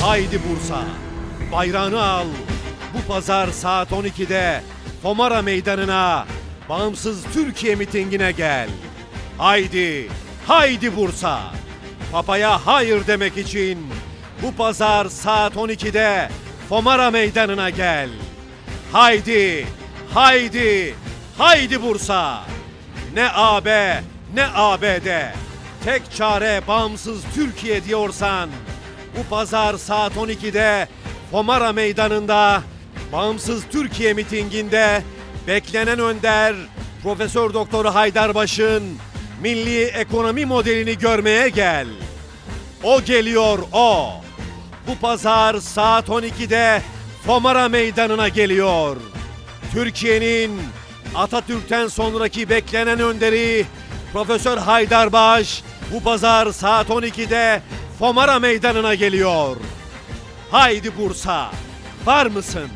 Haydi Bursa. Bayrağını al. Bu pazar saat 12'de Tomara Meydanı'na Bağımsız Türkiye mitingine gel. Haydi, haydi Bursa. Papaya hayır demek için bu pazar saat 12'de Fomara Meydanı'na gel. Haydi, haydi, haydi Bursa. Ne AB, ne ABD. Tek çare bağımsız Türkiye diyorsan bu pazar saat 12'de Fomara Meydanı'nda Bağımsız Türkiye mitinginde beklenen önder Profesör Doktor Haydarbaş'ın milli ekonomi modelini görmeye gel. O geliyor o. Bu pazar saat 12'de Fomara Meydanı'na geliyor. Türkiye'nin Atatürk'ten sonraki beklenen önderi Profesör Haydarbaş bu pazar saat 12'de Fomara Meydanı'na geliyor. Haydi Bursa, var mısın?